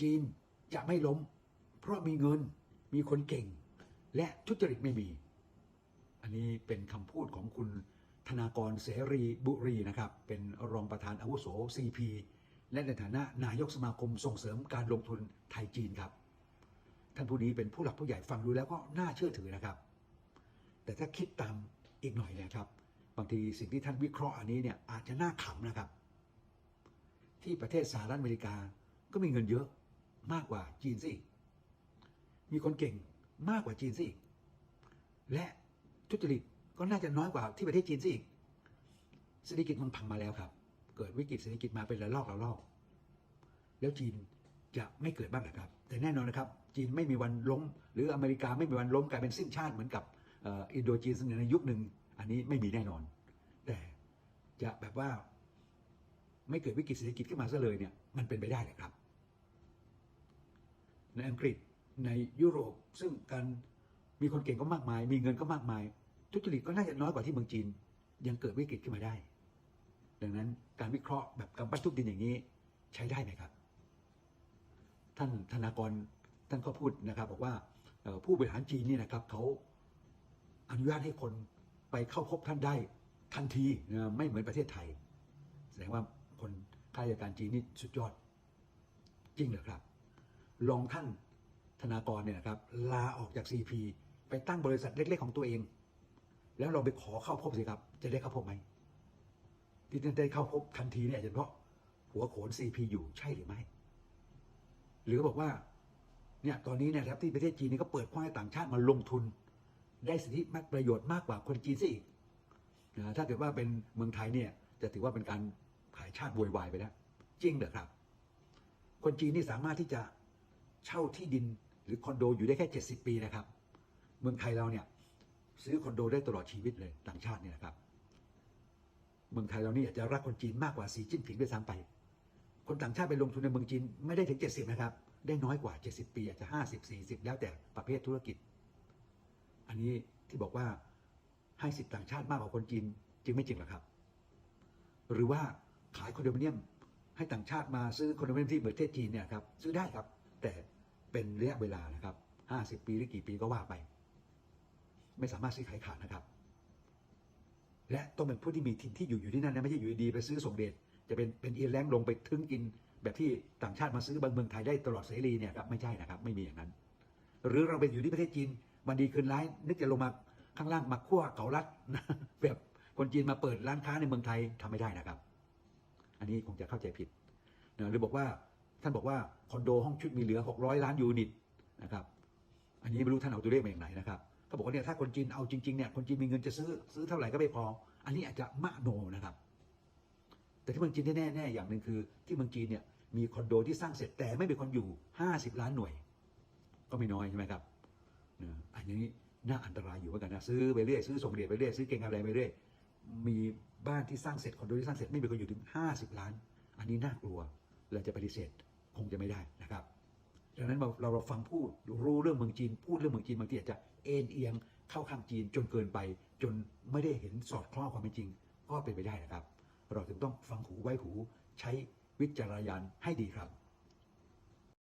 จีนจะไม่ล้ม เพราะมีเงินมีคนเก่ง และทุจริตไม่มี อันนี้เป็นคำพูดของคุณธนากรเสรีบุรีนะครับ เป็นรองประธานอาวุโส CP และในฐานะนายกสมาคมส่งเสริมการลงทุนไทยจีนครับ ท่านผู้นี้เป็นผู้หลักผู้ใหญ่ฟังดูแล้วก็น่าเชื่อถือนะครับ แต่ถ้าคิดตามอีกหน่อยนะครับ บางทีสิ่งที่ท่านวิเคราะห์อันนี้เนี่ยอาจจะน่าขำนะครับ ที่ประเทศสหรัฐอเมริกาก็มีเงินเยอะ มากกว่าจีนสิมีคนเก่งมากกว่าจีนสิและทุจริตก็น่าจะน้อยกว่าที่ประเทศจีนสิเศรษฐกิจมันพังมาแล้วครับ เกิดวิกฤตเศรษฐกิจมาเป็นระลอกระลอก แล้วจีนจะไม่เกิดบ้างหรือครับ แต่แน่นอนนะครับ จีนไม่มีวันล้ม หรืออเมริกาไม่มีวันล้มกลายเป็นสิ้นชาติเหมือนกับอินโดจีนในยุคหนึ่ง อันนี้ไม่มีแน่นอน แต่จะแบบว่า ไม่เกิดวิกฤตเศรษฐกิจขึ้นมาซะเลยเนี่ย มันเป็นไปได้เลยครับ ในอังกฤษในยุโรป ซึ่งการมีคนเก่งก็มากมาย มีเงินก็มากมาย ทุจริตก็น่าจะน้อยกว่าที่เมืองจีน ยังเกิดวิกฤตขึ้นมาได้ ดังนั้นการวิเคราะห์แบบกำปั้นทุบดินอย่างนี้ใช้ได้ไหมครับ ท่านธนากรท่านก็พูดนะครับบอกว่าผู้บริหารจีนนี่นะครับเขาอนุญาตให้คนไปเข้าพบท่านได้ทันทีนะไม่เหมือนประเทศไทย แสดงว่าคนข้าราชการจีนนี่สุดยอด จริงเหรอครับ ลองท่านธนากรเนี่ยนะครับลาออกจาก CP ไปตั้งบริษัทเล็ก ๆ ของตัวเอง แล้วลองไปขอเข้าพบสิครับ จะได้เข้าพบไหมที่ท่านได้เข้าพบทันทีเนี่ยจะเพราะหัวโขน CP อยู่ใช่หรือไม่ หรือบอกว่าเนี่ยตอนนี้นี่ยครับที่ประเทศจีนนี่ก็เปิดกว้างให้ต่างชาติมาลงทุน ได้สิทธิประโยชน์มากกว่าคนจีนซะอีกนะถ้าเกิดว่าเป็นเมืองไทยเนี่ยจะถือว่าเป็นการขายชาติโวยวายไปแล้วจริงเหรอครับ คนจีนนี่สามารถที่จะ เช่าที่ดินหรือคอนโดอยู่ได้แค่ 70 ปีนะครับ เมืองไทยเราเนี่ยซื้อคอนโดได้ตลอดชีวิตเลยต่างชาติเนี่ยนะครับ เมืองไทยเรานี่อาจจะรักคนจีนมากกว่าสีจิ้นผิงด้วยซ้ำไป คนต่างชาติไปลงทุนในเมืองจีนไม่ได้ถึง 70 นะครับ ได้น้อยกว่า 70 ปี อาจจะ 50 40 แล้วแต่ประเภทธุรกิจ อันนี้ที่บอกว่าให้สิทธิต่างชาติมากกว่าคนจีนจริงไม่จริงหรอครับ หรือว่าขายคอนโดมิเนียมให้ต่างชาติมาซื้อคอนโดมิเนียมที่ประเทศจีนเนี่ยครับซื้อได้ครับ แต่ เป็นระยะเวลานะครับ 50 ปีหรือกี่ปีก็ว่าไป ไม่สามารถซื้อขายขาดนะครับ และต้องเป็นผู้ที่มีถิ่นที่อยู่อยู่ที่นั่นนะไม่ใช่อยู่ดีไปซื้อส่งเดชจะเป็นเป็นเอียแรงลงไปทึงกิน แบบที่ต่างชาติมาซื้อบางเมืองไทยได้ตลอดเสรีเนี่ยครับไม่ใช่นะครับ ไม่มีอย่างนั้น หรือเราไปอยู่ที่ประเทศจีนวันดีคืนร้าย นึกจะลงมาข้างล่างมาคั่วเกาลัดนะแบบคนจีนมาเปิดร้านค้าในเมืองไทยทำไม่ได้นะครับ อันนี้คงจะเข้าใจผิดนะหรือบอกว่า ท่านบอกว่าคอนโดห้องชุดมีเหลือ 600 ล้านยูนิตนะครับ อันนี้ไม่รู้ท่านเอาตัวเลขมาอย่างไหนนะครับเขาบอกว่าเนี่ยถ้าคนจีนเอาจริงๆเนี่ยคนจีนมีเงินจะซื้อซื้อเท่าไหร่ก็ไม่พอ อันนี้อาจจะมะโนนะครับ แต่ที่เมืองจีนแน่ๆอย่างหนึ่งคือ ที่เมืองจีนเนี่ยมีคอนโดที่สร้างเสร็จแต่ไม่มีคนอยู่ 50 ล้านหน่วย ก็ไม่น้อยใช่ไหมครับนะอันนี้น่าอันตรายอยู่เหมือนกันนะซื้อไปเรื่อยซื้อส่งเดชไปเรื่อยซื้อเก่งอะไรไปเรื่อยมีบ้านที่สร้างเสร็จคอนโดที่สร้างเสร็จไม่มีคนอยู่ถึง 50 ล้าน อันนี้น่ากลัวเราจะปฏิเสธ คงจะไม่ได้นะครับดังนั้นเราเราเราฟังพูดรู้เรื่องเมืองจีน พูดเรื่องเมืองจีนบางทีอาจจะเอ็นเอียงเข้าข้างจีนจนเกินไป จนไม่ได้เห็นสอดคล้องความเป็นจริง ก็เป็นไปได้นะครับ เราจึงต้องฟังหูไว้หูใช้วิจารณญาณให้ดีครับ